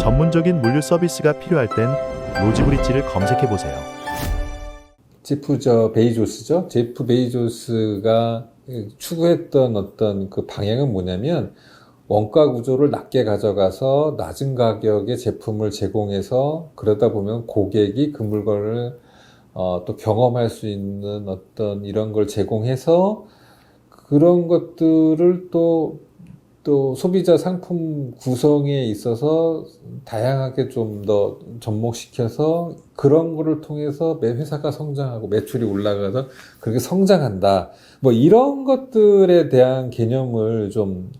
전문적인 물류 서비스가 필요할 땐 로지브리지를 검색해 보세요. 제프 저 베이조스죠. 제프 베이조스가 추구했던 어떤 그 방향은 뭐냐면 원가 구조를 낮게 가져가서 낮은 가격의 제품을 제공해서 그러다 보면 고객이 그 물건을 어, 또 경험할 수 있는 어떤 이런 걸 제공해서 그런 것들을 또, 또 소비자 상품 구성에 있어서 다양하게 좀 더 접목시켜서 그런 거를 통해서 매 회사가 성장하고 매출이 올라가서 그렇게 성장한다. 뭐 이런 것들에 대한 개념을 좀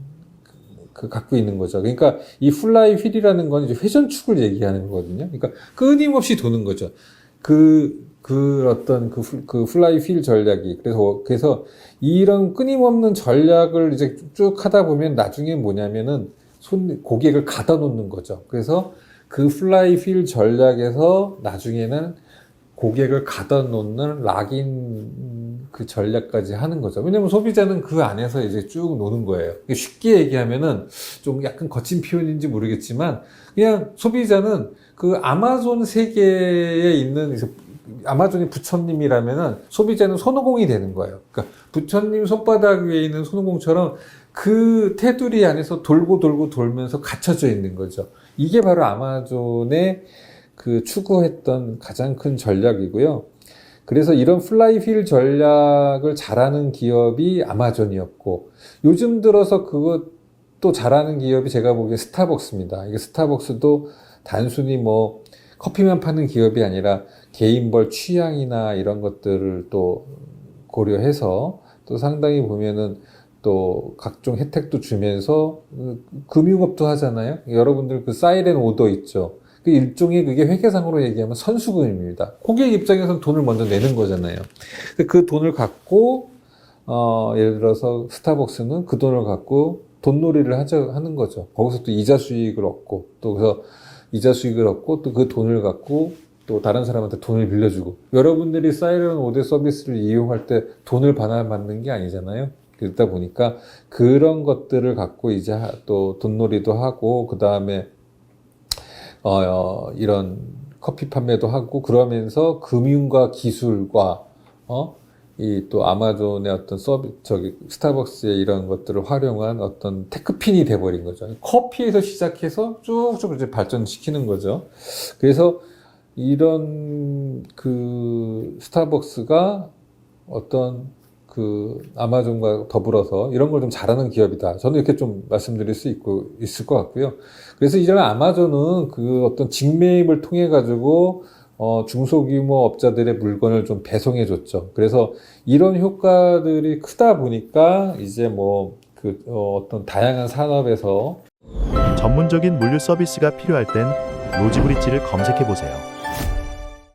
그 갖고 있는 거죠. 그러니까 이 플라이 휠이라는 건 이제 회전축을 얘기하는 거거든요. 그러니까 끊임없이 도는 거죠. 그, 그 어떤 그, 플- 그 플라이 휠 전략이. 그래서, 그래서 이런 끊임없는 전략을 이제 쭉 하다 보면 나중에 뭐냐면은 손, 고객을 가다 놓는 거죠. 그래서 그 플라이 휠 전략에서 나중에는 고객을 가다 놓는 락인 그 전략까지 하는 거죠. 왜냐면 소비자는 그 안에서 이제 쭉 노는 거예요. 쉽게 얘기하면은 좀 약간 거친 표현인지 모르겠지만 그냥 소비자는 그 아마존 세계에 있는 아마존이 부처님이라면은 소비자는 손오공이 되는 거예요. 그러니까 부처님 손바닥 위에 있는 손오공처럼 그 테두리 안에서 돌고 돌고 돌면서 갇혀져 있는 거죠. 이게 바로 아마존의 그 추구했던 가장 큰 전략이고요. 그래서 이런 플라이 휠 전략을 잘하는 기업이 아마존이었고 요즘 들어서 그것도 잘하는 기업이 제가 보기에 스타벅스입니다. 이게 스타벅스도 단순히 뭐 커피만 파는 기업이 아니라 개인벌 취향이나 이런 것들을 또 고려해서 또 상당히 보면은 또 각종 혜택도 주면서 그 금융업도 하잖아요. 여러분들 그 사이렌 오더 있죠. 그 일종의 그게 회계상으로 얘기하면 선수금입니다. 고객 입장에서는 돈을 먼저 내는 거잖아요. 그 돈을 갖고 어, 예를 들어서 스타벅스는 그 돈을 갖고 돈놀이를 하자 하는 거죠. 거기서 또 이자 수익을 얻고 또 그래서 이자 수익을 얻고 또 그 돈을 갖고 또 다른 사람한테 돈을 빌려주고 여러분들이 사이렌 오더 서비스를 이용할 때 돈을 반환받는 게 아니잖아요. 그러다 보니까 그런 것들을 갖고 이제 하- 또 돈놀이도 하고 그 다음에 어, 어, 이런 커피 판매도 하고 그러면서 금융과 기술과 어, 이 또 아마존의 어떤 서비 저기 스타벅스의 이런 것들을 활용한 어떤 테크핀이 돼버린 거죠. 커피에서 시작해서 쭉쭉 이제 발전시키는 거죠. 그래서 이런 그 스타벅스가 어떤 그 아마존과 더불어서 이런 걸 좀 잘하는 기업이다. 저는 이렇게 좀 말씀드릴 수 있고 있을 것 같고요. 그래서 이전에 아마존은 그 어떤 직매입을 통해 가지고 어, 중소규모 업자들의 물건을 좀 배송해 줬죠. 그래서 이런 효과들이 크다 보니까 이제 뭐그 어, 어떤 다양한 산업에서 전문적인 물류 서비스가 필요할 땐 로지브리지를 검색해 보세요.